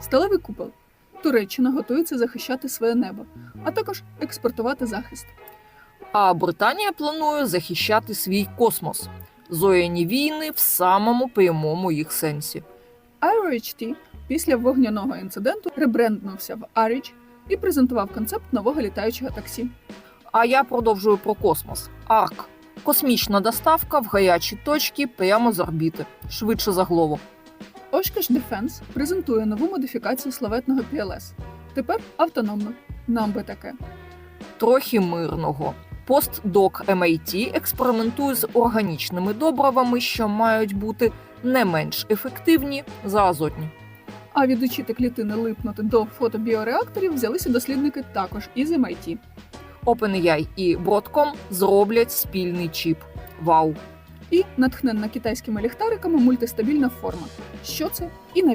Сталевий купол. Туреччина готується захищати своє небо, а також експортувати захист. А Британія планує захищати свій космос. Зоряні війни в самому прямому їх сенсі. IRHT після вогняного інциденту ребренднувся в ARIDGE і презентував концепт нового літаючого таксі. А я продовжую про космос. АРК космічна доставка в гарячі точки прямо з орбіти, швидше за голову. Oshkosh Defense презентує нову модифікацію славетного PLS. Тепер автономно. Нам би таке. Трохи мирного. Постдок MIT експериментує з органічними добривами, що мають бути не менш ефективні за азотні. А відучити клітини липнути до фотобіореакторів взялися дослідники також із MIT. OpenAI і Broadcom зроблять спільний чіп. Вау! І натхненна китайськими ліхтариками мультистабільна форма. Що це і навіщо?